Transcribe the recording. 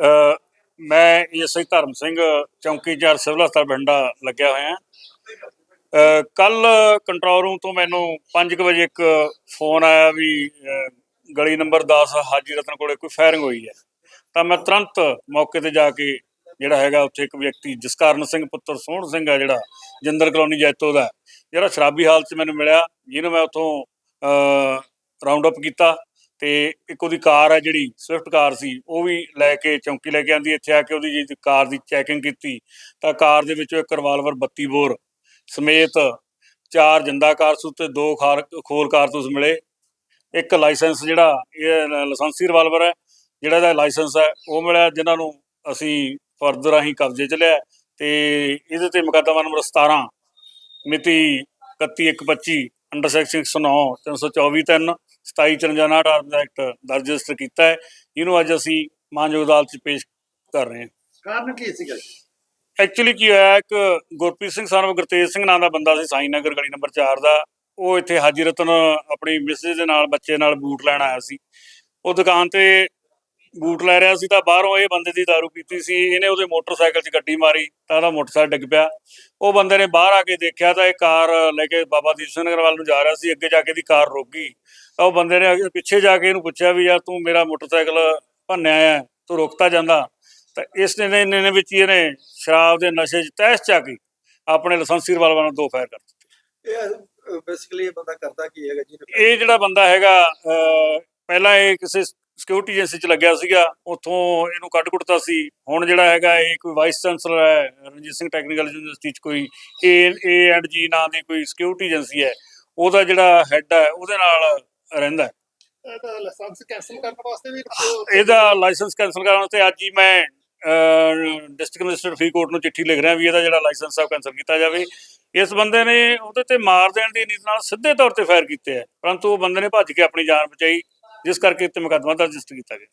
ਅ, ਮੈਂ ਐਸਆਈ ਧਰਮ ਸਿੰਘ ਚੌਂਕੀਚਾਰ ਸਿਵਲ ਹਸਪਤਾਲ ਬਠਿੰਡਾ ਲੱਗਿਆ ਹੋਇਆ। ਹਾਂ ਕੱਲ ਕੰਟਰੋਲ ਰੂਮ ਤੋਂ ਮੈਨੂੰ 5 ਵਜੇ ਇੱਕ ਫੋਨ ਆਇਆ ਵੀ ਗਲੀ ਨੰਬਰ 10 ਹਾਜੀ ਰਤਨ ਕੋਲੇ ਕੋਈ ਫਾਇਰਿੰਗ ਹੋਈ ਹੈ। ਤਾਂ ਮੈਂ ਤੁਰੰਤ ਮੌਕੇ ਤੇ ਜਾ ਕੇ ਜਿਹੜਾ ਹੈਗਾ ਉੱਥੇ ਇੱਕ ਵਿਅਕਤੀ ਜਸਕਰਨ ਸਿੰਘ ਪੁੱਤਰ ਸੋਹਣ ਸਿੰਘ ਹੈ ਜਿਹੜਾ ਜਿੰਦਰ ਕਲੋਨੀ ਜੈਤੋ ਦਾ ਜਿਹੜਾ ਸ਼ਰਾਬੀ ਹਾਲਤ 'ਚ ਮੈਨੂੰ ਮਿਲਿਆ। ਜਿਹਨੂੰ ਮੈਂ ਉੱਥੋਂ ਰਾਉਂਡ ਅਪ ਕੀਤਾ। ਤੇ ਇੱਕ ਉਹਦੀ ਕਾਰ ਹੈ ਜਿਹੜੀ ਸਵਿਫਟ ਕਾਰ ਸੀ, ਉਹ ਵੀ ਲੈ ਕੇ ਚੌਂਕੀ ਲੈ ਕੇ ਆਂਦੀ, ਇੱਥੇ ਆ ਕੇ ਉਹਦੀ ਜਿਹੜੀ ਕਾਰ ਦੀ ਚੈਕਿੰਗ ਕੀਤੀ, ਤਾਂ ਕਾਰ ਦੇ ਵਿੱਚੋਂ ਇੱਕ ਰਿਵਾਲਵਰ 32 ਬੋਰ ਸਮੇਤ ਚਾਰ ਜਿੰਦਾ ਕਾਰਤੂਸ ਤੇ ਦੋ ਖਾਰ, ਖੋਲ ਕਾਰਤੂਸ ਮਿਲੇ। ਇੱਕ ਲਾਇਸੈਂਸ ਜਿਹੜਾ, ਇਹ ਲ- ਲਾਇਸੈਂਸੀ ਰਿਵਾਲਵਰ ਹੈ, ਜਿਹੜਾ ਇਹਦਾ ਲਾਇਸੈਂਸ ਹੈ, ਉਹ ਮਿਲਿਆ, ਜਿਨ੍ਹਾਂ ਨੂੰ ਅਸੀਂ ਫਰਦਰ ਅਸੀਂ ਕਬਜ਼ੇ 'ਚ ਲਿਆ। ਤੇ ਇਹਦੇ ਤੇ ਮੁਕੱਦਮਾ ਨੰਬਰ 17 ਮਿਤੀ 31/1/25 ਅੰਡਰ ਸੈਕਸ਼ਨ 109 324 3 2754 ਆਰਮਸ ਐਕਟ ਦਰਜ ਰਜਿਸਟਰ ਕੀਤਾ ਹੈ। ਇਹਨੂੰ ਅੱਜ ਅਸੀਂ ਮਾਨਯੋਗ ਅਦਾਲਤ 'ਚ ਪੇਸ਼ ਕਰ ਰਹੇ ਹਾਂ। ਕਾਰਨ ਕੀ ਸੀਗਾ ਜੀ? ਐਕਚੁਅਲੀ ਕੀ ਹੋਇਆ ਇੱਕ ਗੁਰਪ੍ਰੀਤ ਸਿੰਘ ਸਾਨੂੰ ਗੁਰਤੇਜ ਸਿੰਘ ਨਾਂ ਦਾ ਬੰਦਾ ਸੀ ਸਾਈ ਨਗਰ ਗਲੀ ਨੰਬਰ 4 ਦਾ। ਉਹ ਇੱਥੇ ਹਾਜੀ ਰਤਨ ਆਪਣੀ ਮਿਸਿਸ ਦੇ ਨਾਲ ਬੱਚੇ ਨਾਲ ਬੂਟ ਲੈਣ ਆਇਆ ਸੀ। ਉਹ ਦੁਕਾਨ ਤੇ ਬੂਟ ਲੈ ਰਿਹਾ ਸੀ ਤਾਂ ਬਾਹਰੋਂ ਇਹ ਬੰਦੇ ਦੀ ਦਾਰੂ ਪੀਤੀ ਸੀ ਇਹਨੇ ਉਹਦੇ ਮੋਟਰਸਾਈਕਲ 'ਚ ਗੱਡੀ ਮਾਰੀ ਤਾਂ ਉਹਦਾ ਮੋਟਰਸਾਈਕਲ ਡਿੱਗ ਪਿਆ। ਉਹ ਬੰਦੇ ਨੇ ਬਾਹਰ ਆ ਕੇ ਦੇਖਿਆ ਤਾਂ ਇਹ ਕਾਰ ਲੈ ਕੇ ਬਾਬਾ ਦੀਪ ਸਿੰਘ ਨਗਰ ਵੱਲ ਨੂੰ ਜਾ ਰਿਹਾ ਸੀ ਅੱਗੇ ਜਾ ਕੇ ਦੀ ਕਾਰ ਰੁਕ ਗਈ। ਤਾਂ ਉਹ ਬੰਦੇ ਨੇ ਪਿੱਛੇ ਜਾ ਕੇ ਇਹਨੂੰ ਪੁੱਛਿਆ ਵੀ ਯਾਰ ਤੂੰ ਮੇਰਾ ਮੋਟਰਸਾਈਕਲ ਭੰਨਿਆ ਹੈ ਤੂੰ ਰੁਕਤਾ ਜਾਂਦਾ? ਤਾਂ ਇਸ ਨੇ ਨੇ ਨੇ ਵਿੱਚ ਇਹਨੇ ਸ਼ਰਾਬ ਦੇ ਨਸ਼ੇ 'ਚ ਤਹਿਸ ਚ ਆ ਕੇ ਆਪਣੇ ਲਾਇਸੈਂਸੀ ਰਿਵਾਲਵਰ ਨਾਲ ਦੋ ਫਾਇਰ ਕਰ ਦਿੱਤੇ। ਇਹ ਬੇਸਿਕਲੀ ਇਹ ਬੰਦਾ ਕਰਦਾ ਕੀ ਹੈਗਾ ਜੀ? ਇਹ ਜਿਹੜਾ ਬੰਦਾ ਹੈਗਾ ਪਹਿਲਾਂ ਇਹ ਕਿਸੇ ਸਿਕਿਉਰਿਟੀ ਏਜੰਸੀ 'ਚ ਲੱਗਿਆ ਸੀਗਾ ਉੱਥੋਂ ਇਹਨੂੰ ਕੱਢ ਕੁੱਟਤਾ ਸੀ। ਹੁਣ ਜਿਹੜਾ ਹੈਗਾ ਇਹ ਕੋਈ ਵਾਈਸ ਚਾਂਸਲਰ ਹੈ ਰਣਜੀਤ ਸਿੰਘ ਟੈਕਨੀਕਲ ਯੂਨੀਵਰਸਿਟੀ 'ਚ ਕੋਈ ਏ ਏ ਐਂਡ ਜੀ ਨਾਂ ਦੀ ਕੋਈ ਸਿਕਿਉਰਿਟੀ ਏਜੰਸੀ ਹੈ ਉਹਦਾ ਜਿਹੜਾ ਹੈੱਡ ਹੈ ਉਹਦੇ ਨਾਲ ਰਹਿੰਦਾ ਹੈ। ਇਹਦਾ ਲਾਇਸੈਂਸ ਕੈਂਸਲ ਕਰਨ ਵਾਸਤੇ ਵੀ ਇਹਦਾ ਲਾਇਸੈਂਸ ਕੈਂਸਲ ਕਰਾਉਣ ਤੇ ਅੱਜ ਹੀ ਮੈਂ ਡਿਸਟ੍ਰਿਕਟ ਮੈਜਿਸਟਰੇਟ ਫਰੀਦਕੋਟ ਨੂੰ ਚਿੱਠੀ ਲਿਖ ਰਿਹਾ ਵੀ ਇਹਦਾ ਜਿਹੜਾ ਲਾਇਸੈਂਸ ਆ ਕੈਂਸਲ ਕੀਤਾ ਜਾਵੇ। ਇਸ ਬੰਦੇ ਨੇ ਉਹਦੇ ਤੇ ਮਾਰ ਦੇਣ ਦੀ ਨੀਤ ਨਾਲ ਸਿੱਧੇ ਤੌਰ ਤੇ ਫਾਇਰ ਕੀਤੇ ਆ ਪਰੰਤੂ ਉਹ ਬੰਦੇ ਨੇ ਭੱਜ ਕੇ ਆਪਣੀ ਜਾਨ ਬਚਾਈ। ਜਿਸ ਕਰਕੇ ਇੱਥੇ ਮੁਕੱਦਮਾ ਦਰਜ ਰਜਿਸਟਰ ਕੀਤਾ ਗਿਆ।